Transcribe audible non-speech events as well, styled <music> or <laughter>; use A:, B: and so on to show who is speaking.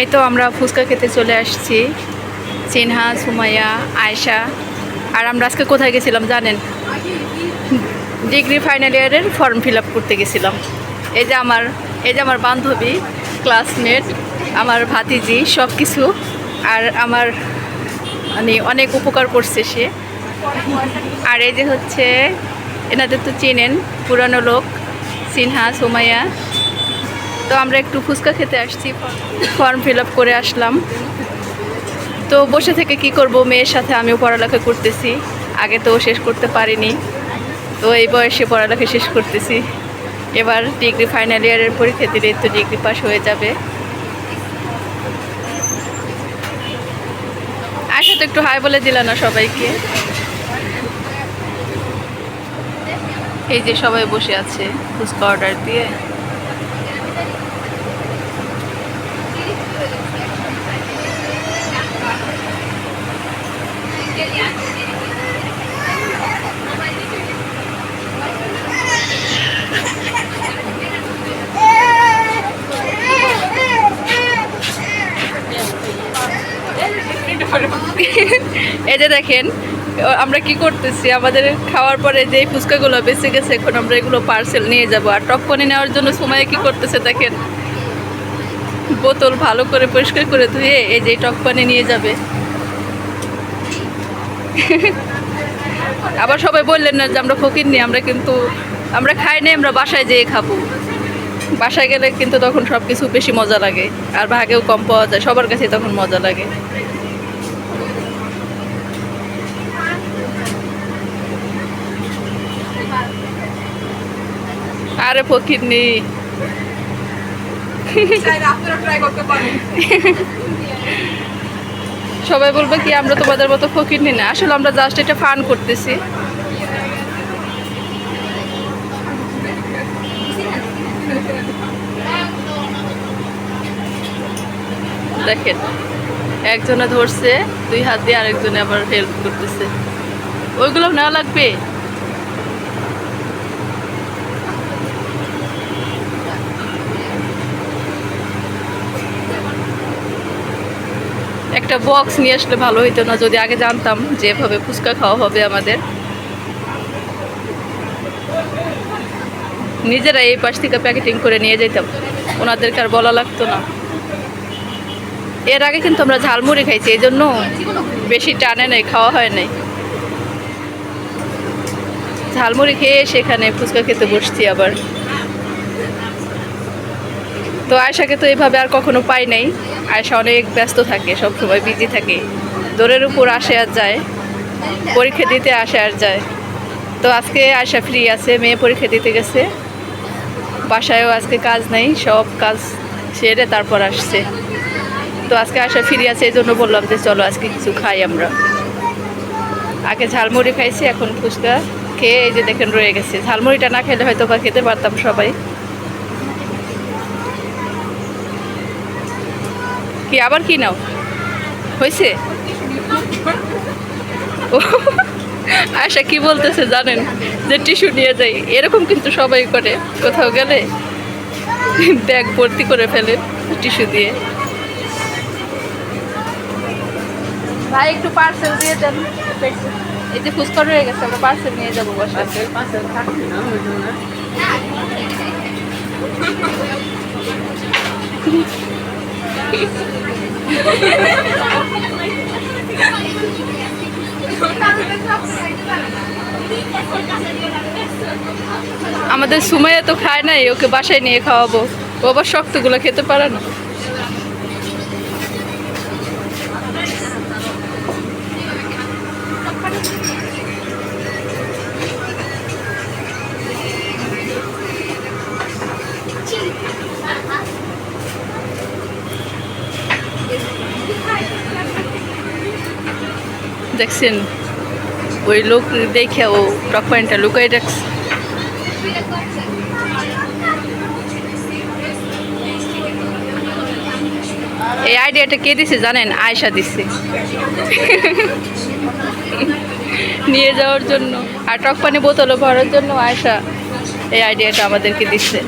A: এই তো আমরা ফুচকা খেতে চলে আসছি। চিনহা সুমাইয়া, আয়শা। আর আমরা আজকে কোথায় গেছিলাম জানেন? ডিগ্রি ফাইনাল ইয়ারের ফর্ম ফিল করতে গেছিলাম। এই যে আমার, এই যে আমার বান্ধবী, ক্লাসমেট, আমার ভাতিজি সব কিছু আর আমার মানে অনেক উপকার করছে সে। আর এই যে হচ্ছে, এনাদের তো চেনেন, পুরানো লোক, সিনহা, সোমাইয়া। তো আমরা একটু ফুচকা খেতে আসছি ফর্ম ফিল আপ করে আসলাম। তো বসে থেকে কি করব, মেয়ের সাথে আমিও পড়ালেখা করতেছি, আগে তো শেষ করতে পারিনি। তো এই বয়সে পড়ালেখা শেষ করতেছি। এবার ডিগ্রি ফাইনাল ইয়ারের পরীক্ষা দিলে তো ডিগ্রি পাস হয়ে যাবে। আশা তো একটু হাই বলে দিল না সবাইকে। এই যে সবাই বসে আছে, ফুচকা অর্ডার দিয়ে। এই যে দেখেন, আমরা কি করতেছি? আমাদের খাওয়ার পরে যে ফুচকাগুলো বেঁচে গেছে, এখন আমরা এগুলো পার্সেল নিয়ে যাব। আর টপকনে নেওয়ার জন্য সময় কি করতেছে দেখেন? বোতল ভালো করে পরিষ্কার করে ধুয়ে এই যে টকপানি নিয়ে যাবে। <laughs> আবার সবাই বললেন না যে আমরা ফকির নিই আমরা কিন্তু আমরা খাই নাই আমরা বাসায় যেয়ে খাব। বাসায় গেলে কিন্তু তখন সব কিছু বেশি মজা লাগে আর ভাগেও কম পাওয়া যায় সবার কাছে তখন মজা লাগে। আরে ফকির নেই <laughs> সবাই বলবে কি, আমরা তোমাদের মতো ফকির নি না। আসলে আমরা জাস্ট এটা ফান করতেছি। দেখেন, একজনে ধরছে, দুই হাত দিয়ে আরেকজনে আবার হেল্প করতেছে। ওইগুলো নেওয়া লাগবে? একটা বক্স নিয়ে আসলে ভালো হইতো না। যদি আগে জানতাম যে এভাবে ফুচকা খাওয়া হবে আমাদের। নিজেরা এই পাশ থেকে প্যাকেটিং করে নিয়ে যেতাম ওনাদেরকে আর বলা লাগতো না। এর আগে কিন্তু আমরা ঝালমুড়ি খাইছি এই জন্য বেশি টানে নাই, খাওয়া হয় নাই। ঝালমুড়ি খেয়ে সেখানে ফুচকা খেতে বসছি আবার। তো আয়সাকে তো এভাবে আর কখনো পাই নাই। আয়সা অনেক ব্যস্ত থাকে, সব সময় বিজি থাকে। দৌড়ের উপর আসে আর যায়, পরীক্ষা দিতে আসে আর যায়। তো আজকে আয়সা ফ্রি আছে, মেয়ে পরীক্ষা দিতে গেছে। বাসায়ও আজকে কাজ নাই, সব কাজ সেরে তারপর আসছে। তো আজকে আশা ফিরে আছে, এই জন্য বললাম যে চলো আজকে কিছু খাই আমরা। আগে ঝালমুড়ি খাইছি, এখন ফুচকা। খেয়ে এই যে দেখেন রয়ে গেছে। ঝালমুড়িটা না খেলে হয়তো বা খেতে পারতাম সবাই। কি আবার কি নাও? হয়েছে ও, আশা কি বলতেছে জানেন? যে টিস্যু নিয়ে যাই এরকম কিন্তু সবাই করে কোথাও গেলে ব্যাগ ভর্তি করে ফেলে টিস্যু দিয়ে। ভাই একটু পার্সেল দিয়ে দেন। এই যে ফুচকা রয়ে গেছে আমরা পার্সেল নিয়ে যাব বাসায় আমাদের সুমাইয়া তো খায় নাই, ওকে বাসায় নিয়ে খাওয়াবো। ও আবার শক্তগুলো খেতে পারে না। দেখছেন? ওই লোক দেখে ও টক পয়েন্টটা লুকাই রাখছে। এই আইডিয়াটা কে দিছে জানেন? আয়সা দিছে। নিয়ে যাওয়ার জন্য। আর টক পানি বোতলে ভরার জন্য আয়সা এই আইডিয়াটা আমাদেরকে দিচ্ছে